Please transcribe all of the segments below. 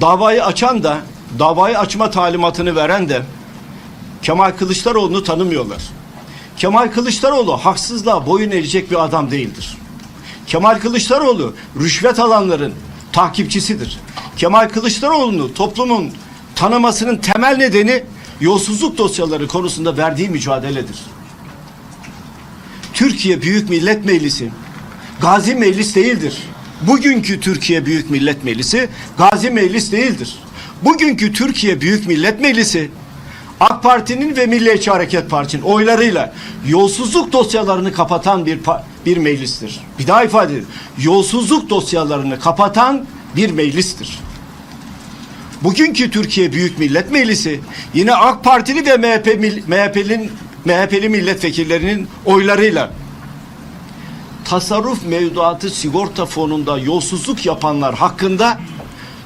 davayı açan da davayı açma talimatını veren de Kemal Kılıçdaroğlu'nu tanımıyorlar. Kemal Kılıçdaroğlu haksızlığa boyun eğecek bir adam değildir. Kemal Kılıçdaroğlu rüşvet alanların takipçisidir. Kemal Kılıçdaroğlu'nu toplumun tanımasının temel nedeni yolsuzluk dosyaları konusunda verdiği mücadeledir. Türkiye Büyük Millet Meclisi Gazi Meclis değildir. Bugünkü Türkiye Büyük Millet Meclisi Gazi Meclis değildir. Bugünkü Türkiye Büyük Millet Meclisi AK Parti'nin ve Milliyetçi Hareket Partisi'nin oylarıyla yolsuzluk dosyalarını kapatan bir bir meclistir. Bir daha ifade edeyim. Yolsuzluk dosyalarını kapatan bir meclistir. Bugünkü Türkiye Büyük Millet Meclisi yine AK Partili ve MHP MHP'nin MHP'li milletvekillerinin oylarıyla tasarruf mevduatı sigorta fonunda yolsuzluk yapanlar hakkında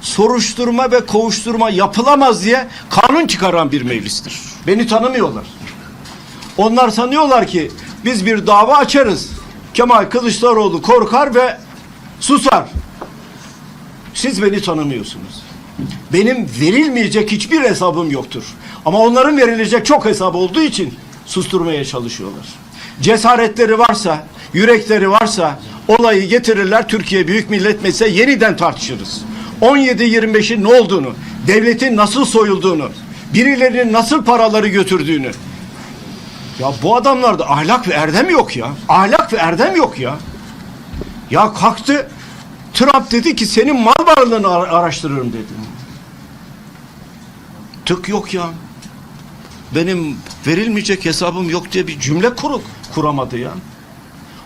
soruşturma ve kovuşturma yapılamaz diye kanun çıkaran bir meclistir. Beni tanımıyorlar. Onlar sanıyorlar ki biz bir dava açarız. Kemal Kılıçdaroğlu korkar ve susar. Siz beni tanımıyorsunuz. Benim verilmeyecek hiçbir hesabım yoktur. Ama onların verilecek çok hesabı olduğu için susturmaya çalışıyorlar. Cesaretleri varsa, yürekleri varsa olayı getirirler Türkiye Büyük Millet Meclisi'ne yeniden tartışırız. 17-25'in ne olduğunu, devletin nasıl soyulduğunu, birilerinin nasıl paraları götürdüğünü. Ya bu adamlarda ahlak ve erdem yok ya. Ahlak ve erdem yok ya. Ya kalktı Trump dedi ki senin mal varlığını ara- araştırırım dedi. Tık yok ya. Benim verilmeyecek hesabım yok diye bir cümle kuru, kuramadı ya.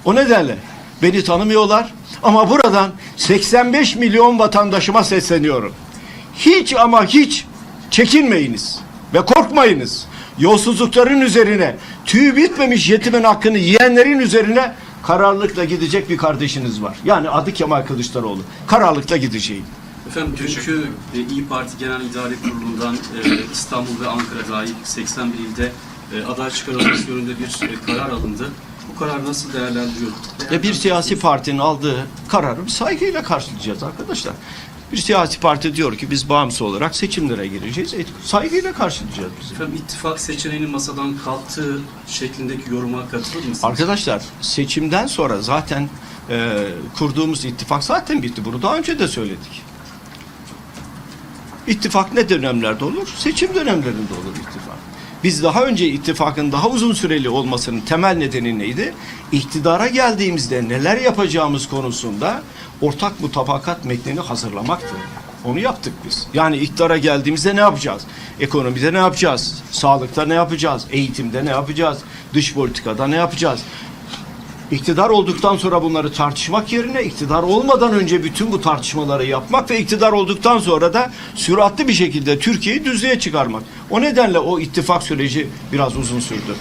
O nedenle beni tanımıyorlar ama buradan 85 milyon vatandaşıma sesleniyorum. Hiç ama hiç çekinmeyiniz ve korkmayınız. Yolsuzlukların üzerine tüy bitmemiş yetimin hakkını yiyenlerin üzerine kararlılıkla gidecek bir kardeşiniz var. Yani adı Kemal Kılıçdaroğlu. Kararlılıkla gideceğim. Efendim dünkü e, İyi Parti Genel İdare Kurulu'ndan e, İstanbul ve Ankara dahil 81 ilde e, aday çıkarılması yönünde bir e, karar alındı. Bu karar nasıl değerlendiriyor? Ya bir siyasi partinin aldığı kararı saygıyla karşılayacağız arkadaşlar. Bir siyasi parti diyor ki biz bağımsız olarak seçimlere gireceğiz. E, saygıyla karşılayacağız biz. Efendim ittifak seçeneğinin masadan kalktığı şeklindeki yoruma katılır mısınız? Arkadaşlar seçimden sonra zaten e, kurduğumuz ittifak zaten bitti. Bunu daha önce de söyledik. İttifak ne dönemlerde olur? Seçim dönemlerinde olur ittifak. Biz daha önce ittifakın daha uzun süreli olmasının temel nedeni neydi? İktidara geldiğimizde neler yapacağımız konusunda ortak mutabakat metnini hazırlamaktı. Onu yaptık biz. Yani iktidara geldiğimizde ne yapacağız? Ekonomide ne yapacağız? Sağlıkta ne yapacağız? Eğitimde ne yapacağız? Dış politikada ne yapacağız? İktidar olduktan sonra bunları tartışmak yerine iktidar olmadan önce bütün bu tartışmaları yapmak ve iktidar olduktan sonra da süratli bir şekilde Türkiye'yi düzlüğe çıkarmak. O nedenle o ittifak süreci biraz uzun sürdü.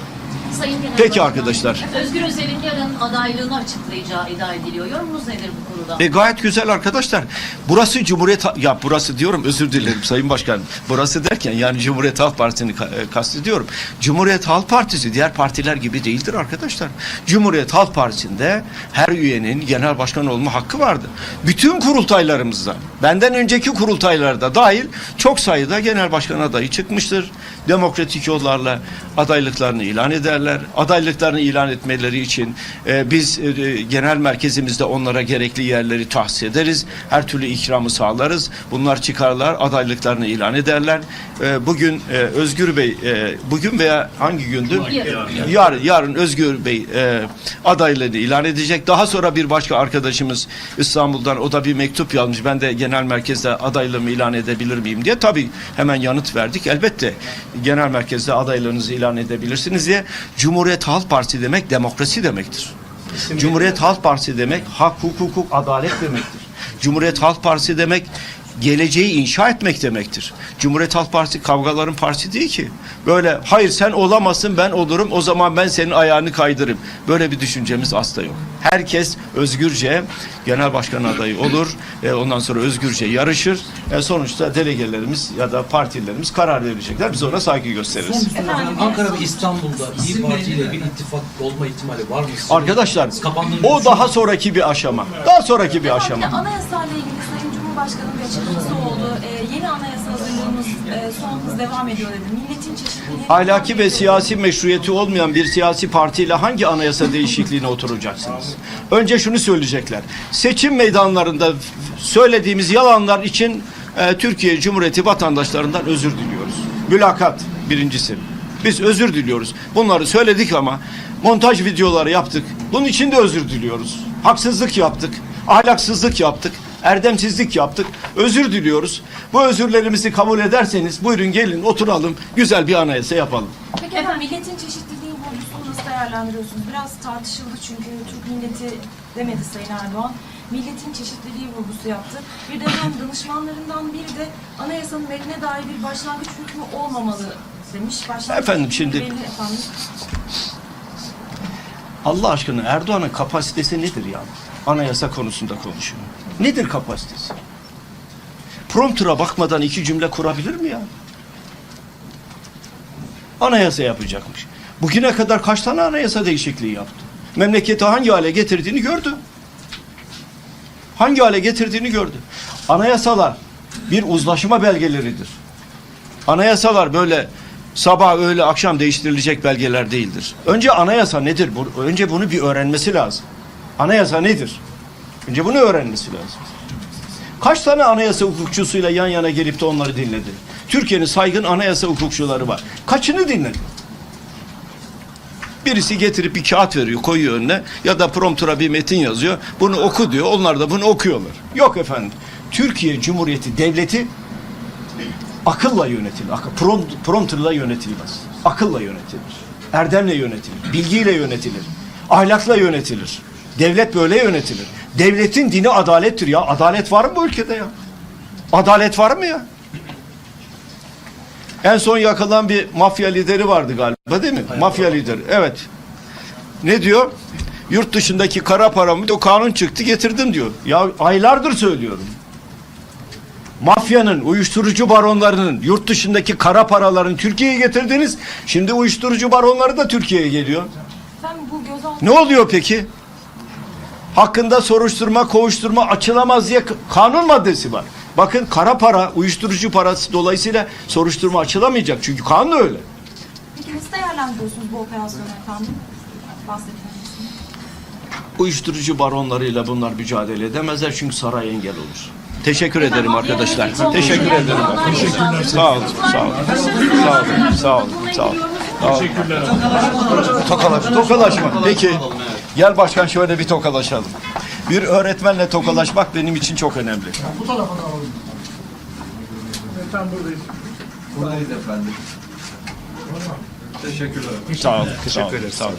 Sayın Genel Peki Başkan, arkadaşlar. Özgür Özel'in yarın adaylığını açıklayacağı iddia ediliyor. Yorumunuz nedir bu konuda? E gayet güzel arkadaşlar. Burası Cumhuriyet ya burası diyorum özür dilerim Sayın Başkan. Burası derken yani Cumhuriyet Halk Partisi'ni e, kastediyorum. Cumhuriyet Halk Partisi diğer partiler gibi değildir arkadaşlar. Cumhuriyet Halk Partisi'nde her üyenin genel başkan olma hakkı vardı. Bütün kurultaylarımızda benden önceki kurultaylarda dahil çok sayıda genel başkan adayı çıkmıştır. Demokratik yollarla adaylıklarını ilan ederler. Adaylıklarını ilan etmeleri için e, biz e, genel merkezimizde onlara gerekli yerleri tahsis ederiz. Her türlü ikramı sağlarız. Bunlar çıkarlar, adaylıklarını ilan ederler. E, bugün e, Özgür Bey, e, bugün veya hangi gündü? Yarın. Yarın, yarın Özgür Bey e, adaylığını ilan edecek. Daha sonra bir başka arkadaşımız İstanbul'dan o da bir mektup yazmış. Ben de genel merkezde adaylığımı ilan edebilir miyim diye. Tabii hemen yanıt verdik. Elbette genel merkezde adaylığınızı ilan edebilirsiniz diye. Cumhuriyet Halk Partisi demek demokrasi demektir. Cumhuriyet Halk Partisi demek hak, hukuk, hukuk, adalet demektir. Cumhuriyet Halk Partisi demek geleceği inşa etmek demektir. Cumhuriyet Halk Partisi kavgaların partisi değil ki. Böyle hayır sen olamazsın ben olurum o zaman ben senin ayağını kaydırırım. Böyle bir düşüncemiz asla yok. Herkes özgürce genel başkan adayı olur. E, ondan sonra özgürce yarışır. E, sonuçta delegelerimiz ya da partilerimiz karar verecekler. Biz ona saygı gösteririz. Ankara ve İstanbul'da İyi Parti ile bir ittifak olma ihtimali var mı? Sizin Arkadaşlar o daha sonraki bir aşama. Daha sonraki bir aşama. Anayasayla ilgili Cumhurbaşkanı'nın açıklaması oldu. Ee, yeni e, son hız devam ediyor dedi. Milletin çeşitliliği... Ahlaki ve siyasi meşruiyeti olmayan bir siyasi partiyle hangi anayasa değişikliğine oturacaksınız? Önce şunu söyleyecekler. Seçim meydanlarında söylediğimiz yalanlar için e, Türkiye Cumhuriyeti vatandaşlarından özür diliyoruz. Mülakat birincisi. Biz özür diliyoruz. Bunları söyledik ama montaj videoları yaptık. Bunun için de özür diliyoruz. Haksızlık yaptık. Ahlaksızlık yaptık. Erdemsizlik yaptık. Özür diliyoruz. Bu özürlerimizi kabul ederseniz buyurun gelin oturalım. Güzel bir anayasa yapalım. Peki efendim milletin çeşitliliği vurgusunu nasıl değerlendiriyorsunuz? Biraz tartışıldı çünkü Türk milleti demedi Sayın Erdoğan. Milletin çeşitliliği vurgusu yaptı. Bir de hem danışmanlarından biri de anayasanın metnine dair bir başlangıç hükmü olmamalı demiş. Başlangıç Efendim, şimdi- belli efendim. Allah aşkına Erdoğan'ın kapasitesi nedir ya? Anayasa konusunda konuşuyor. Nedir kapasitesi? Prompter'a bakmadan iki cümle kurabilir mi ya? Anayasa yapacakmış. Bugüne kadar kaç tane anayasa değişikliği yaptı? Memleketi hangi hale getirdiğini gördü. Hangi hale getirdiğini gördü. Anayasalar bir uzlaşma belgeleridir. Anayasalar böyle sabah öğle akşam değiştirilecek belgeler değildir. Önce anayasa nedir? Önce bunu bir öğrenmesi lazım. Anayasa nedir? Önce bunu öğrenmesi lazım. Kaç tane anayasa hukukçusuyla yan yana gelip de onları dinledi? Türkiye'nin saygın anayasa hukukçuları var. Kaçını dinledi? Birisi getirip bir kağıt veriyor, koyuyor önüne ya da promptura bir metin yazıyor. Bunu oku diyor. Onlar da bunu okuyorlar. Yok efendim. Türkiye Cumhuriyeti Devleti akılla yönetilir. Akıl, prom, prompterla yönetilmez. Akılla yönetilir. Erdemle yönetilir. Bilgiyle yönetilir. Ahlakla yönetilir. Devlet böyle yönetilir. Devletin dini adalettir ya. Adalet var mı bu ülkede ya? Adalet var mı ya? En son yakalanan bir mafya lideri vardı galiba değil mi? Mafya lideri. Evet. Ne diyor? Yurt dışındaki kara paramı o kanun çıktı getirdim diyor. Ya aylardır söylüyorum. Mafyanın, uyuşturucu baronlarının, yurt dışındaki kara paraların Türkiye'ye getirdiniz. Şimdi uyuşturucu baronları da Türkiye'ye geliyor. Efendim bu gözaltı Ne oluyor peki? Hakkında soruşturma, kovuşturma açılamaz diye kanun maddesi var. Bakın kara para, uyuşturucu parası dolayısıyla soruşturma açılamayacak. Çünkü kanun öyle. Peki nasıl değerlendiriyorsunuz bu operasyonu efendim? Bahsettiğiniz. Uyuşturucu baronlarıyla bunlar mücadele edemezler çünkü saray engel olur. Teşekkür Efendim, ederim arkadaşlar. Teşekkür ederim. yaşandı. Sağ olun, sağ olun. Sağ olun, sağ olun, sağ olun. Teşekkürler. Tokalaş, tokalaşma. Peki. Gel başkan şöyle bir tokalaşalım. Bir öğretmenle tokalaşmak benim için çok önemli. Buradayız efendim. Teşekkürler. Sağ olun, sağ olun, sağ olun.